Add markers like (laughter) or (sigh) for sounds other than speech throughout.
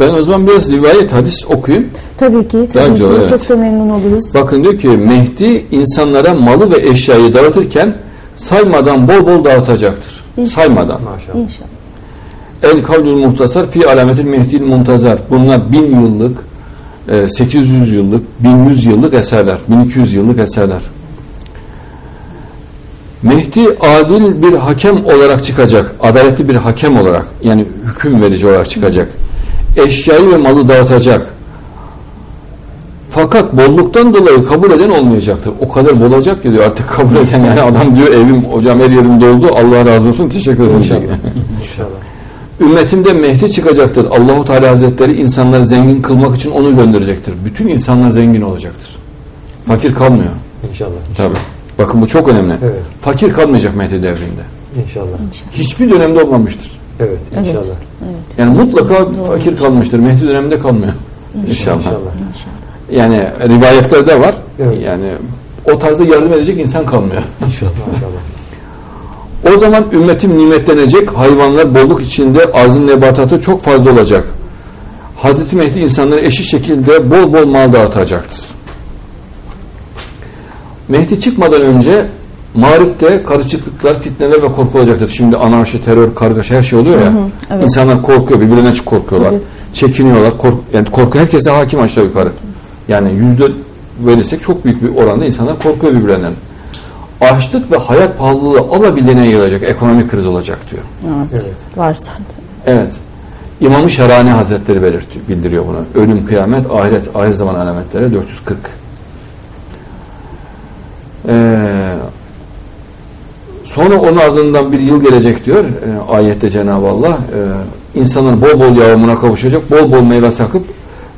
Ben o zaman biraz rivayet hadis okuyayım. Tabii ki. Tabii ki. evet. Çok da memnun oluruz. Bakın diyor ki Mehdi insanlara malı ve eşyayı dağıtırken saymadan bol bol dağıtacaktır. İnşallah. Saymadan. Maşallah. İnşallah. El kavlül muhtasar fi alametil mehdil muntazar. Bunlar bin yıllık, e, 800 yıllık, 1100 yıllık eserler, 1200 yıllık eserler. Mehdi adil bir hakem olarak çıkacak. Adaletli bir hakem olarak yani hüküm verici olarak çıkacak. Eşyayı ve malı dağıtacak. Fakat bolluktan dolayı kabul eden olmayacaktır. O kadar bol olacak ki diyor artık kabul (laughs) eden yani adam diyor evim hocam her yerim doldu Allah razı olsun teşekkür ederim. İnşallah. (laughs) İnşallah. Ümmetimde Mehdi çıkacaktır. Allahu Teala Hazretleri insanları zengin kılmak için onu gönderecektir. Bütün insanlar zengin olacaktır. Fakir kalmıyor. İnşallah. Tabii. Bakın bu çok önemli. Evet. Fakir kalmayacak Mehdi devrinde. İnşallah. Hiçbir dönemde olmamıştır. Evet. Evet. İnşallah. Evet. Yani mutlaka fakir kalmıştır. Mehdi döneminde kalmıyor. İnşallah. İnşallah. İnşallah. Yani rivayetlerde var. Evet. Yani o tarzda yardım edecek insan kalmıyor. İnşallah. (laughs) İnşallah. O zaman ümmetim nimetlenecek, hayvanlar bolluk içinde arzın nebatatı çok fazla olacak. Hazreti Mehdi insanlara eşit şekilde bol bol mal dağıtacaktır. Mehdi çıkmadan önce mağripte karışıklıklar, fitneler ve korku olacaktır. Şimdi anarşi, terör, kargaşa her şey oluyor ya. evet. İnsanlar korkuyor, birbirine çok korkuyorlar. Tabii. Çekiniyorlar. Kork yani korku herkese hakim aşağı yukarı. Yani yüzde verirsek çok büyük bir oranda insanlar korkuyor birbirlerinden. Açlık ve hayat pahalılığı alabildiğine yayılacak. Ekonomik kriz olacak diyor. Evet. Evet. Var zaten. Evet. İmam-ı Şerani Hazretleri belirtiyor, bildiriyor bunu. Ölüm, kıyamet, ahiret, ahir zaman alametleri 440. Ee, sonra onun ardından bir yıl gelecek diyor e, ayette Cenab-ı Allah. E, insanların bol bol yağmuruna kavuşacak, bol bol meyve sakıp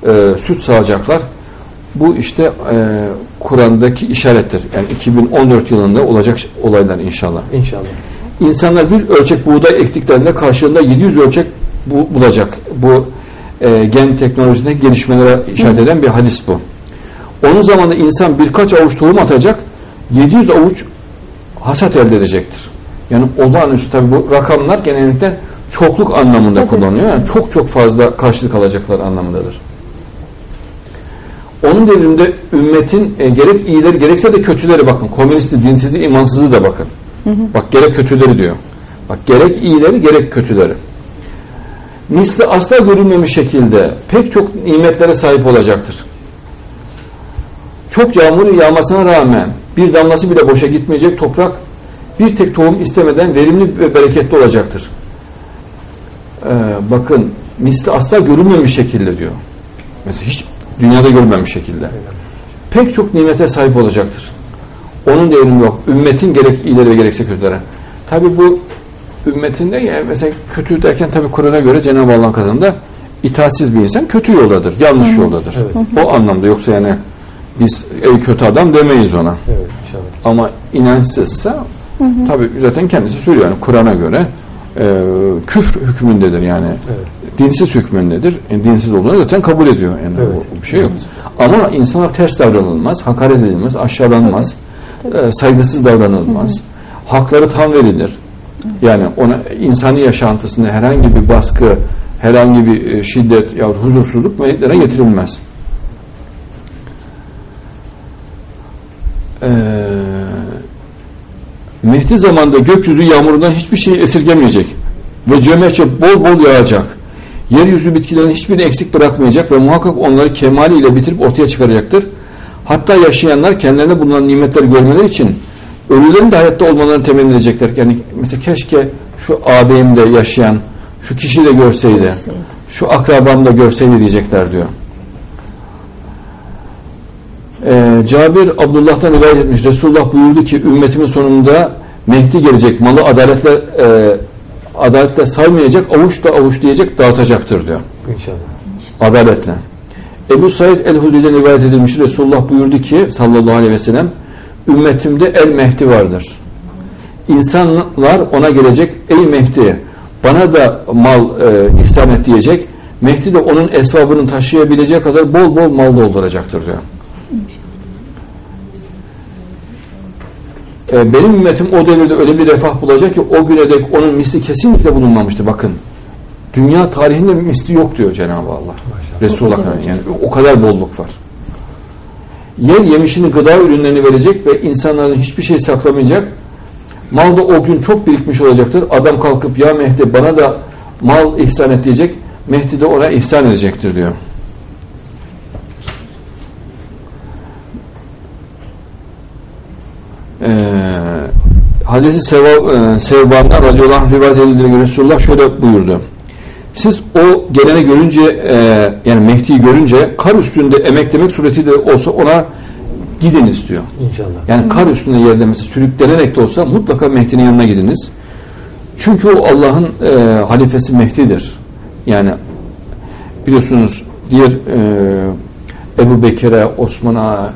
e, süt sağacaklar. Bu işte e, Kur'an'daki işarettir. Yani 2014 yılında olacak olaylar inşallah. İnşallah. İnsanlar bir ölçek buğday ektiklerinde karşılığında 700 ölçek bu, bulacak. Bu e, gen teknolojisindeki gelişmelere işaret eden bir hadis bu. Onun zamanında insan birkaç avuç tohum atacak, 700 avuç hasat elde edecektir. Yani olağanüstü tabi bu rakamlar genellikle çokluk anlamında Tabii. kullanılıyor. Yani çok çok fazla karşılık alacaklar anlamındadır. Onun devrinde ümmetin e, gerek iyileri gerekse de kötüleri bakın. Komünisti, dinsizi, imansızı da bakın. Bak gerek kötüleri diyor. Bak gerek iyileri gerek kötüleri. Misli asla görülmemiş şekilde pek çok nimetlere sahip olacaktır. Çok yağmur yağmasına rağmen bir damlası bile boşa gitmeyecek toprak bir tek tohum istemeden verimli ve bereketli olacaktır. Ee, bakın misli asla görülmemiş şekilde diyor. Mesela hiç dünyada görülmemiş şekilde. Pek çok nimete sahip olacaktır. Onun devrimi yok. Ümmetin gerek iyileri ve gerekse kötülere. Tabi bu ümmetinde yani mesela kötü derken tabi Kur'an'a göre Cenab-ı Allah'ın katında itaatsiz bir insan kötü yoldadır. Yanlış yoldadır. Evet. O anlamda yoksa yani biz ey kötü adam demeyiz ona. Evet. İnşallah. Ama inançsızsa tabi zaten kendisi söylüyor yani Kur'an'a göre e, küfür hükmündedir yani. Evet. Dinsiz hükmündedir. E, dinsiz olduğunu zaten kabul ediyor. Yani Evet. o, bir şey yok. Ama insanlar ters davranılmaz, hakaret edilmez, aşağılanmaz, e, saygısız davranılmaz. Hakları tam verilir. Yani ona insani yaşantısında herhangi bir baskı, herhangi bir e, şiddet yahut huzursuzluk meydana getirilmez. Ee, Mehdi zamanında gökyüzü yağmurundan hiçbir şey esirgemeyecek ve cömertçe bol bol yağacak. Yeryüzü bitkilerin hiçbirini eksik bırakmayacak ve muhakkak onları kemaliyle bitirip ortaya çıkaracaktır. Hatta yaşayanlar kendilerine bulunan nimetleri görmeleri için ölülerin de hayatta olmalarını temenni edecekler. Yani mesela keşke şu ağabeyim de yaşayan şu kişi de Görseydi. şu akrabam da görseydi diyecekler diyor. Ee, Cabir Abdullah'tan rivayet etmiş. Resulullah buyurdu ki ümmetimin sonunda Mehdi gelecek. Malı adaletle e, adaletle saymayacak, avuç da avuç diyecek, dağıtacaktır diyor. İnşallah. Adaletle. Ebu Said el-Hudri'den rivayet edilmiş. Resulullah buyurdu ki sallallahu aleyhi ve sellem ümmetimde el Mehdi vardır. İnsanlar ona gelecek ey Mehdi bana da mal e, ihsan et diyecek. Mehdi de onun esvabını taşıyabileceği kadar bol bol mal dolduracaktır diyor. E, benim ümmetim o devirde öyle bir refah bulacak ki o güne dek onun misli kesinlikle bulunmamıştı bakın. Dünya tarihinde misli yok diyor Cenab-ı Allah. Resulullah yani o kadar bolluk var. Yer yemişini gıda ürünlerini verecek ve insanların hiçbir şey saklamayacak. Mal da o gün çok birikmiş olacaktır. Adam kalkıp ya Mehdi bana da mal ihsan et diyecek. Mehdi de ona ihsan edecektir diyor. Ee, Hazreti Seva, e, Sevban'dan radıyallahu anh rivayet edildiğine göre Resulullah şöyle buyurdu. Siz o gelene görünce e, yani Mehdi'yi görünce kar üstünde emeklemek suretiyle olsa ona gidiniz diyor. İnşallah. Yani kar üstünde yerde mesela sürüklenerek de olsa mutlaka Mehdi'nin yanına gidiniz. Çünkü o Allah'ın e, halifesi Mehdi'dir. Yani biliyorsunuz diğer e, Ebu Bekir'e, Osman'a,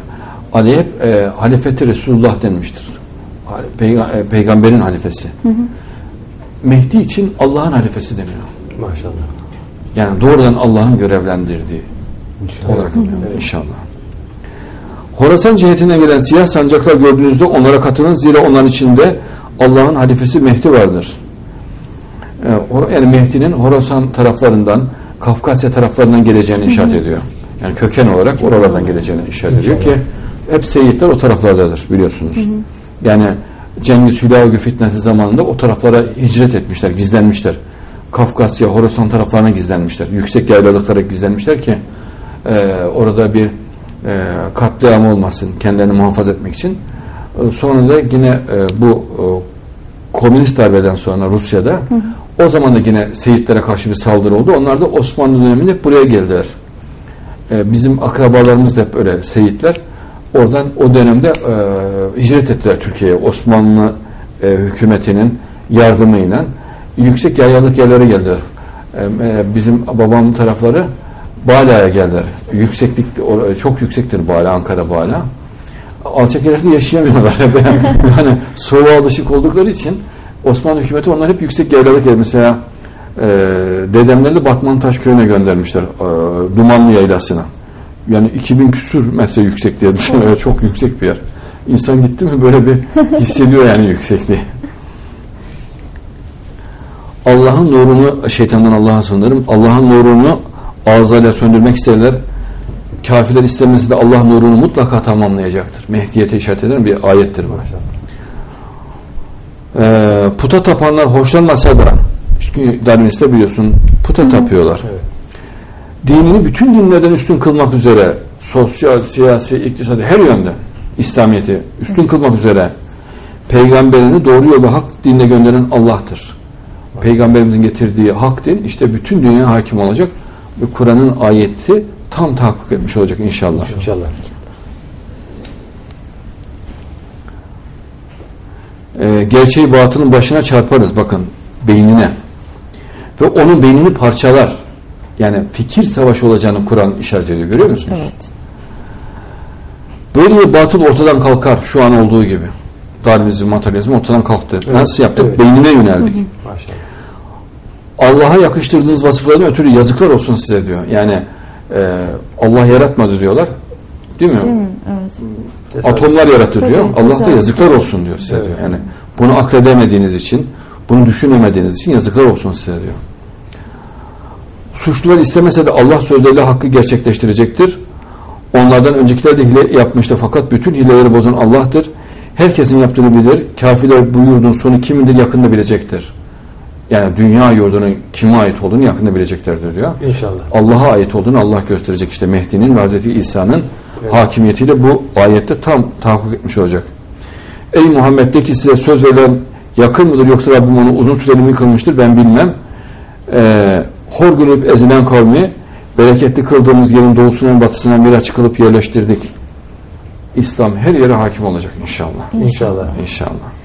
Ali hep e, halifeti Resulullah denmiştir. Peyga- e, peygamberin halifesi. Mehdi için Allah'ın halifesi deniyor. Maşallah. Yani doğrudan Allah'ın görevlendirdiği İnşallah. olarak inşallah. Horasan cihetinden gelen siyah sancaklar gördüğünüzde onlara katılın zira onların içinde Allah'ın halifesi Mehdi vardır. Hor- yani Mehdi'nin Horasan taraflarından Kafkasya taraflarından geleceğini işaret ediyor. Yani köken olarak oralardan geleceğini işaret ediyor ki hep seyitler o taraflardadır biliyorsunuz. Yani Cengiz Hülagu fitnesi zamanında o taraflara hicret etmişler, gizlenmişler. Kafkasya, Horasan taraflarına gizlenmişler. Yüksek yaylalıklara gizlenmişler ki e, orada bir e, katliam olmasın, kendilerini muhafaza etmek için. E, sonra da yine e, bu e, komünist darbeden sonra Rusya'da o zaman da yine Seyitlere karşı bir saldırı oldu. Onlar da Osmanlı döneminde buraya geldiler. E, bizim akrabalarımız da hep öyle Seyitler. Oradan o dönemde e, hicret ettiler Türkiye'ye. Osmanlı e, hükümetinin yardımıyla yüksek yayalık yerlere geldiler. E, e, bizim babamın tarafları Bala'ya geldiler. Yükseklik çok yüksektir Bala, Ankara Bala. Alçak yerlerde yaşayamıyorlar. (laughs) yani soğuğa alışık oldukları için Osmanlı hükümeti onlar hep yüksek yaylalık yer. Mesela e, dedemleri Batman Taş köyüne göndermişler. E, Dumanlı yaylasına. Yani 2000 küsür metre yüksek diye düşünüyorum. Çok yüksek bir yer. İnsan gitti mi böyle bir hissediyor yani yüksekliği. Allah'ın nurunu, şeytandan Allah'a sığınırım. Allah'ın nurunu ağızlarıyla söndürmek isterler. Kafirler istemesi de Allah nurunu mutlaka tamamlayacaktır. Mehdiyete işaret eden bir ayettir bu. Ee, puta tapanlar hoşlanmasa da çünkü Darwinist'te biliyorsun puta tapıyorlar. Evet. Dinini bütün dinlerden üstün kılmak üzere sosyal, siyasi, iktisadi her yönde İslamiyet'i üstün kılmak üzere peygamberini doğru yola hak dinle gönderen Allah'tır. Peygamberimizin getirdiği hak din işte bütün dünyaya hakim olacak ve Kur'an'ın ayeti tam tahakkuk etmiş olacak inşallah. İnşallah. Ee, gerçeği batılın başına çarparız bakın beynine ve onun beynini parçalar yani fikir savaşı olacağını Kur'an işaret ediyor görüyor musunuz? Evet. Böyle bir batıl ortadan kalkar şu an olduğu gibi. Darwinizm, materyalizm ortadan kalktı. Evet, Nasıl yaptık? evet. Beynine yöneldik. Maşallah. Allah'a yakıştırdığınız vasıflardan ötürü yazıklar olsun size diyor. Yani e, Allah yaratmadı diyorlar. Değil mi? Değil mi? Evet. Atomlar yarattı Tabii, diyor. Allah da güzel. yazıklar olsun diyor size Evet. diyor. Yani bunu akledemediğiniz için, bunu düşünemediğiniz için yazıklar olsun size diyor. Suçlular istemese de Allah sözleriyle hakkı gerçekleştirecektir. Onlardan öncekiler de hile yapmıştı fakat bütün hileleri bozan Allah'tır. Herkesin yaptığını bilir. Kafirler bu yurdun sonu kimindir yakında bilecektir. Yani dünya yurdunun kime ait olduğunu yakında bileceklerdir diyor. İnşallah. Allah'a ait olduğunu Allah gösterecek işte Mehdi'nin ve Hazreti İsa'nın Evet. hakimiyetiyle bu ayette tam tahakkuk etmiş olacak. Ey Muhammed de ki size söz verilen yakın mıdır yoksa Rabbim onu uzun süreli mi kılmıştır ben bilmem. Ee, hor görüp ezilen kavmi bereketli kıldığımız yerin doğusundan batısına miraç kılıp yerleştirdik. İslam her yere hakim olacak inşallah. İnşallah. İnşallah.